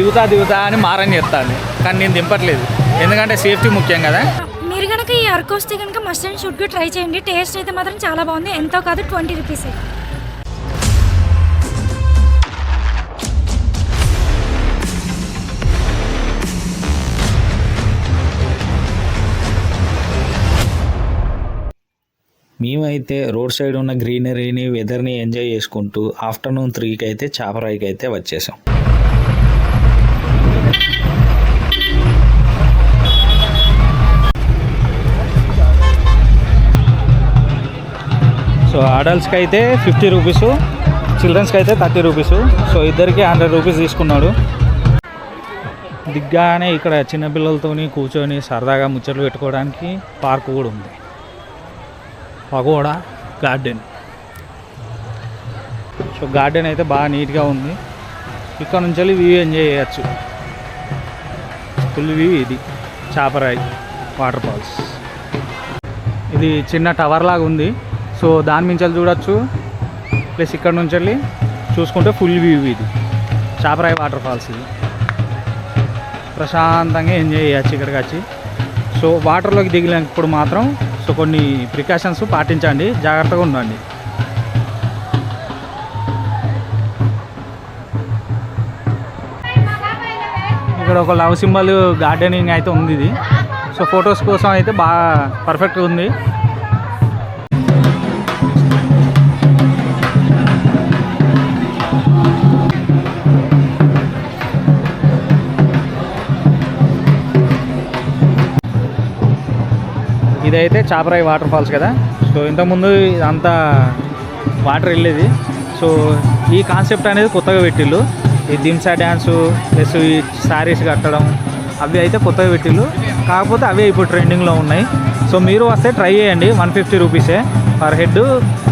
దిగుతా దిగుతా అని మారని చెప్తాను కానీ నేను దింపట్లేదు. ఎందుకంటే సేఫ్టీ ముఖ్యం కదా. మీరు కనుక ఈ అరకు వస్తే కనుక మస్ట్ అండ్ షుడ్గా ట్రై చేయండి. టేస్ట్ అయితే మాత్రం చాలా బాగుంది. ఎంతో కాదు ట్వంటీ రూపీస్ మేమైతే రోడ్ సైడ్ ఉన్న గ్రీనరీని వెదర్ని ఎంజాయ్ చేసుకుంటూ ఆఫ్టర్నూన్ త్రీకి అయితే చాపరాయికి అయితే వచ్చేసాం. అడల్ట్స్కి అయితే ఫిఫ్టీ రూపీస్ చిల్డ్రన్స్కి అయితే థర్టీ రూపీస్. సో ఇద్దరికి హండ్రెడ్ రూపీస్ తీసుకున్నాడు. దిగ్గానే ఇక్కడ చిన్నపిల్లలతోని కూర్చొని సరదాగా ముచ్చట్లు పెట్టుకోవడానికి పార్క్ కూడా ఉంది. Pagoda garden. సో గార్డెన్ అయితే బాగా నీట్గా ఉంది. ఇక్కడ నుంచి వెళ్ళి వ్యూ ఎంజాయ్ చేయొచ్చు. ఫుల్ వ్యూ ఇది చాపరాయి వాటర్ ఫాల్స్. ఇది చిన్న టవర్ లాగా ఉంది. సో దాని నుంచి వెళ్ళి చూడొచ్చు. ప్లస్ ఇక్కడ నుంచి వెళ్ళి చూసుకుంటే ఫుల్ వ్యూ ఇది. చాపరాయి వాటర్ ఫాల్స్ ఇది. ప్రశాంతంగా ఎంజాయ్ చేయొచ్చు ఇక్కడికి వచ్చి. సో వాటర్లోకి దిగినప్పుడు మాత్రం సో కొన్ని ప్రికాషన్స్ పాటించండి. జాగ్రత్తగా ఉండండి. ఇక్కడ ఒక లవ్ సింబల్ గార్డెనింగ్ అయితే ఉంది ఇది. సో ఫొటోస్ కోసం అయితే బాగా పర్ఫెక్ట్గా ఉంది. ఇదైతే చాపరాయి వాటర్ ఫాల్స్ కదా. సో ఇంతకుముందు ఇదంతా వాటర్ వెళ్ళేది. సో ఈ కాన్సెప్ట్ అనేది కొత్తగా పెట్టిళ్ళు ఈ దింసా డ్యాన్సు ప్లస్ ఈ శారీస్ కట్టడం అవి అయితే కొత్తగా పెట్టిళ్ళు కాకపోతే అవే ఇప్పుడు ట్రెండింగ్లో ఉన్నాయి. సో మీరు వస్తే ట్రై చేయండి. వన్ ఫిఫ్టీ రూపీసే పర్ హెడ్.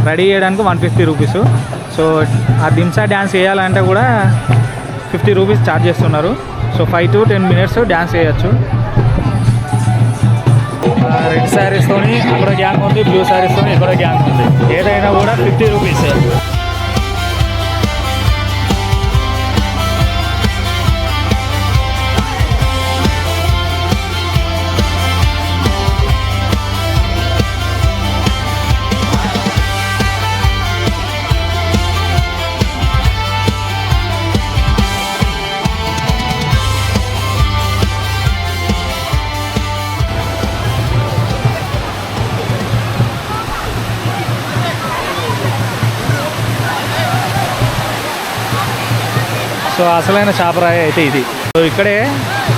రెడీ చేయడానికి వన్ ఫిఫ్టీ రూపీస్. సో ఆ దింసా డ్యాన్స్ వేయాలంటే కూడా ఫిఫ్టీ రూపీస్ ఛార్జ్ చేస్తున్నారు. So five to ten minutes dance చేయొచ్చు. అక్కడ గ్యాంగ్ ఉంది బ్లూ శారీస్తోని ఇక్కడ గ్యాంగ్ ఉంది. ఏదైనా కూడా ఫిఫ్టీ రూపీస్ సో అసలైన చేపరాయి అయితే ఇది. సో ఇక్కడే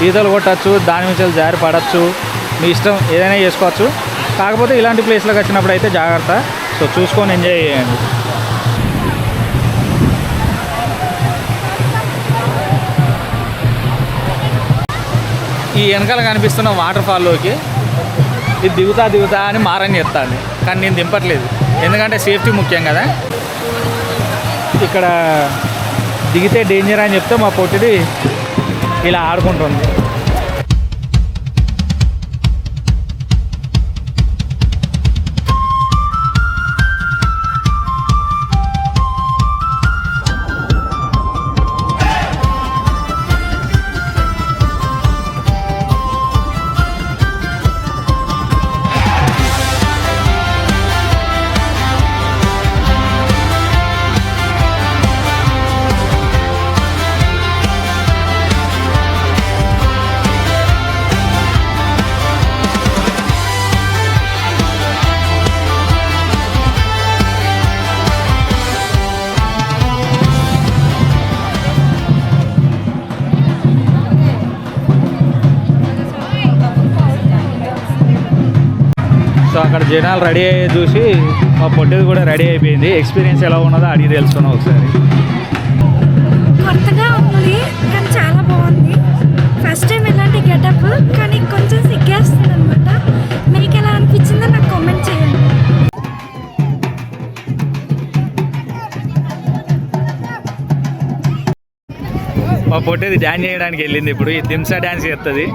ఈతలు కొట్టచ్చు దాని నుంచి జారి పడచ్చు మీ ఇష్టం ఏదైనా చేసుకోవచ్చు. కాకపోతే ఇలాంటి ప్లేస్లకు వచ్చినప్పుడు అయితే జాగ్రత్త. సో చూసుకొని ఎంజాయ్ చేయండి. ఈ వెనకాల కనిపిస్తున్న వాటర్ ఫాల్లోకి ఇది దిగుతా దిగుతా అని మారని చెప్తాను కానీ నేను దింపట్లేదు. ఎందుకంటే సేఫ్టీ ముఖ్యం కదా. ఇక్కడ దిగితే డేంజర్ అని చెప్తే మా పొట్టిది ఇలా ఆడుకుంటుంది. అక్కడ జనాలు రెడీ అయ్యే చూసి మా పొట్టిది కూడా రెడీ అయిపోయింది. ఎక్స్పీరియన్స్ ఎలా ఉన్నదో అడిగి తెలుసుకున్నాం ఒకసారి. కొత్తగా ఉంది కానీ చాలా బాగుంది. ఫస్ట్ టైం ఇలాంటి గెటప్ కానీ కొంచెం సిగ్గేస్తుంది అనమాట మీకు ఎలా అనిపించిందో నాకు కామెంట్ చేయండి. మా పొట్టేది డ్యాన్స్ చేయడానికి వెళ్ళింది ఇప్పుడు. ఈ దింసా డ్యాన్స్ చేస్తుంది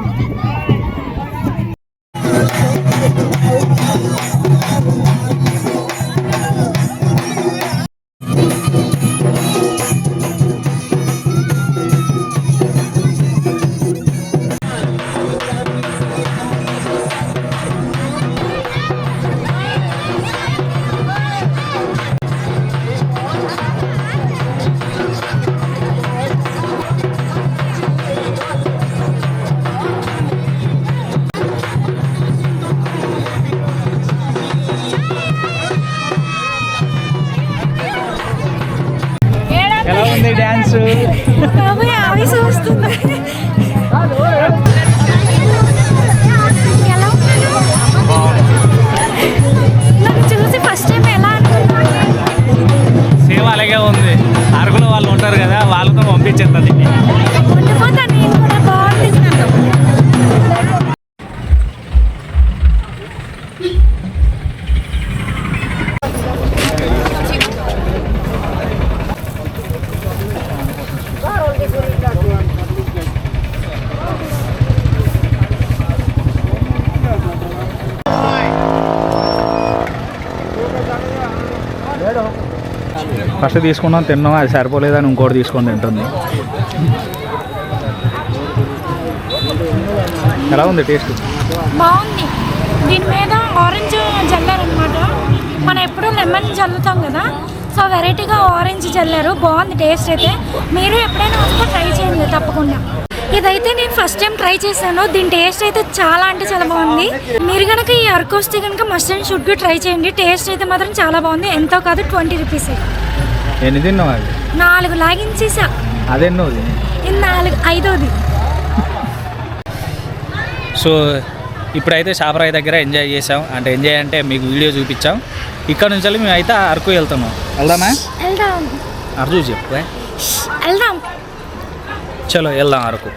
ఫస్ట్ తీసుకున్నాం తిన్నాం అది సరిపోలేదని ఇంకోటి తీసుకొని తింటుంది. ఎలా ఉంది టేస్ట్? బాగుంది. దీని మీద ఆరెంజ్ జల్లారనమాట మనం ఎప్పుడూ లెమన్ జల్లుతాం కదా సో వెరైటీగా ఆరెంజ్ జల్లారు బాగుంది టేస్ట్ అయితే. మీరు ఎప్పుడైనా వస్తే ట్రై చేయండి తప్పకుండా. ఇదైతే నేను ఫస్ట్ టైం ట్రై చేశాను. దీని టేస్ట్ అయితే చాలా అంటే చాలా బాగుంది. మీరు కనుక ఈ అరకు వస్తే కనుక మస్ట్ అండ్ షుడ్ ట్రై చేయండి. టేస్ట్ అయితే మాత్రం చాలా బాగుంది. ఎంతో కాదు ట్వంటీ రూపీస్. ఎన్ని తిన్నావు అది? నాలుగు లాగించేసా. అదెన్నో అది ఇది నాలుగు ఐదోది. సో ఇప్పుడైతే షాపరాయి దగ్గర ఎంజాయ్ చేసాం అంటే ఎంజాయ్ అంటే మీకు వీడియో చూపించాం. ఇక్కడ నుంచి మేము అయితే అరకు వెళ్తున్నాం. వెళ్దామా? వెళ్దాం. అరకు చెప్పు వెళ్దాం. చలో వెళ్దాం అరకు.